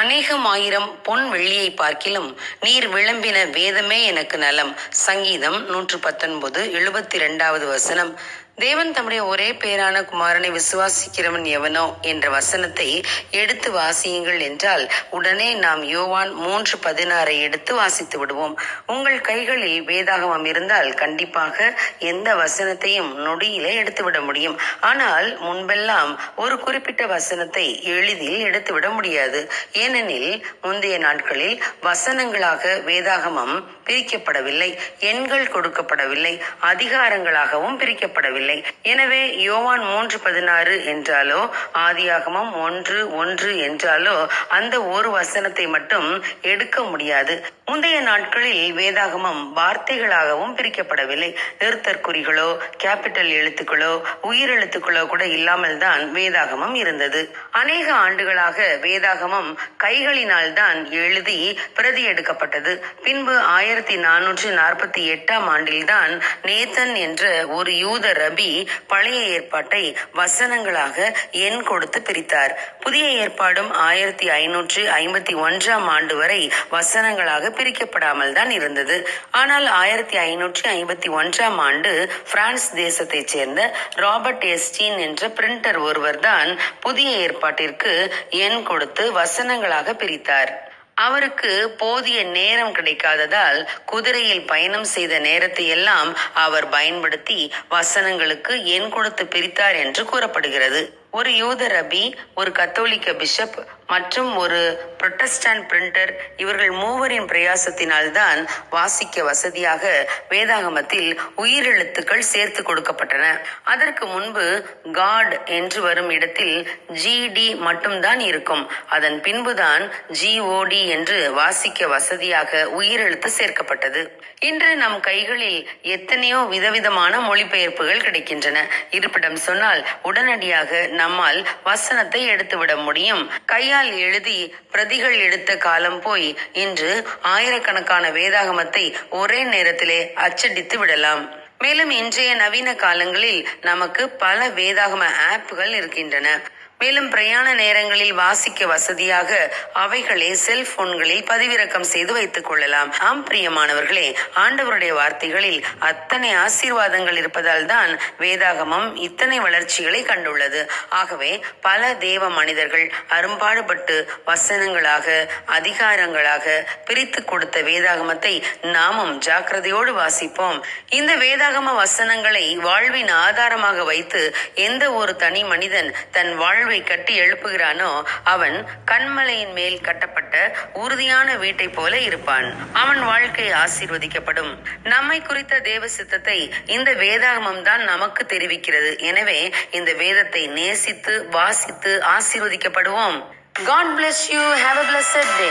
அநேகம் ஆயிரம் பொன் வெள்ளியை பார்க்கிலும் நீர் விளம்பின வேதமே எனக்கு நலம். சங்கீதம் நூற்று பத்தொன்பது எழுபத்தி இரண்டாவது வசனம். தேவன் தம்முடைய ஒரே பேரான குமாரனை விசுவாசிக்கிறவன் எவனோ என்ற வசனத்தை எடுத்து வாசியுங்கள் என்றால் உடனே நாம் யோவான் மூன்று பதினாறை எடுத்து வாசித்து விடுவோம். உங்கள் கைகளில் வேதாகமம் இருந்தால் கண்டிப்பாக எந்த வசனத்தையும் நொடியிலே எடுத்துவிட முடியும். ஆனால் முன்பெல்லாம் ஒரு குறிப்பிட்ட வசனத்தை எளிதில் எடுத்துவிட முடியாது. ஏனெனில் முந்தைய நாட்களில் வசனங்களாக வேதாகமம் பிரிக்கப்படவில்லை. எண்கள் கொடுக்கப்படவில்லை. அதிகாரங்களாகவும் பிரிக்கப்படவில்லை. எனவே யோவான் மூன்று பதினாறு என்றாலோ ஆதியாகமம் ஒன்று ஒன்று என்றாலோ அந்த ஒரு வசனத்தை மட்டும் எடுக்க முடியாது. முந்தைய நாட்களில் வேதாகமம் வார்த்தைகளாகவும் பிரிக்கப்படவில்லை. நிறுத்தற்குறிகளோ கேபிட்டல் எழுத்துக்களோ உயிரெழுத்துக்களோ கூட இல்லாமல் தான் வேதாகமம் இருந்தது. அநேக ஆண்டுகளாக வேதாகமம் கைகளினால் தான் எழுதி பிரதி எடுக்கப்பட்டது. பின்பு ஆயிரத்தி நானூற்றி நாற்பத்தி எட்டாம் ஆண்டில்தான் நேத்தன் என்ற ஒரு யூத ரபி பழைய ஏற்பாட்டை வசனங்களாக எண் கொடுத்து பிரித்தார். புதிய ஏற்பாடும் ஆயிரத்தி ஐநூற்று ஐம்பத்தி ஒன்றாம் ஆண்டு வரை வசனங்களாக பிரிக்கப்படாமல் தான் இருந்தது. ஆனால் ஆயிரத்தி ஐநூற்றி ஐம்பத்தி ஒன்றாம் ஆண்டு பிரான்ஸ் தேசத்தைச் சேர்ந்த ராபர்ட் எஸ்டீன் என்ற பிரிண்டர் ஒருவர் தான் புதிய ஏற்பாட்டிற்கு எண் கொடுத்து வசனங்களாக பிரித்தார். அவருக்கு போதிய நேரம் கிடைக்காததால் குதிரையில் பயணம் செய்த நேரத்தை எல்லாம் அவர் பயன்படுத்தி வசனங்களுக்கு எண் கொடுத்து பிரித்தார் என்று கூறப்படுகிறது. ஒரு யூத ரபி ஒரு கத்தோலிக்க பிஷப் மற்றும் ஒரு புரொட்டஸ்டாண்ட் பிரிண்டர். இவர்கள் மூவரின் பிரயாசத்தினால்தான் வாசிக்க வசதியாக வேதாகமத்தில் உயிரெழுத்துக்கள் சேர்த்து கொடுக்கப்பட்டன. அதற்கு முன்பு காட் என்று வரும் இடத்தில் ஜிடி மட்டும்தான் இருக்கும். அதன் பின்புதான் ஜிஓடி என்று வாசிக்க வசதியாக உயிரெழுத்து சேர்க்கப்பட்டது. இன்று நம் கைகளில் எத்தனையோ விதவிதமான மொழிபெயர்ப்புகள் கிடைக்கின்றன. இருப்பிடம் சொன்னால் உடனடியாக நம்மால் வசனத்தை எடுத்துவிட முடியும். கையால் எழுதி பிரதிகள் எடுத்த காலம் போய் இன்று ஆயிரக்கணக்கான வேதாகமத்தை ஒரே நேரத்திலே அச்சடித்து விடலாம். மேலும் இன்றைய நவீன காலங்களில் நமக்கு பல வேதாகம ஆப்புகள் இருக்கின்றன. மேலும் பிரயாண நேரங்களில் வாசிக்க வசதியாக அவைகளை செல்போன்களில் பதிவிறக்கம் செய்து வைத்துக் கொள்ளலாம். ஆம் பிரியமானவர்களே ஆண்டவருடைய வார்த்தைகளில் அத்தனை ஆசீர்வாதங்கள் இருப்பதால் தான் வேதாகமம் இத்தனை வளர்ச்சிகளை கண்டுள்ளது. ஆகவே பல தேவ மனிதர்கள் அரும்பாடுபட்டு வசனங்களாக அதிகாரங்களாக பிரித்து கொடுத்த வேதாகமத்தை நாமும் ஜாக்கிரதையோடு வாசிப்போம். இந்த வேதாகம வசனங்களை வாழ்வின் ஆதாரமாக வைத்து எந்த ஒரு தனி மனிதன் தன் வாழ்வு கட்டி எழுப்புகிறானோ அவன் கண்மலையின் மேல் கட்டப்பட்ட உறுதியான வீட்டை போல இருப்பான். அவன் வாழ்க்கை ஆசீர்வதிக்கப்படும். நம்மை குறித்த தேவ சித்தத்தை இந்த வேதாகமம் தான் நமக்கு தெரிவிக்கிறது. எனவே இந்த வேதத்தை நேசித்து வாசித்து ஆசீர்வதிக்கப்படுவோம். God bless you have a blessed day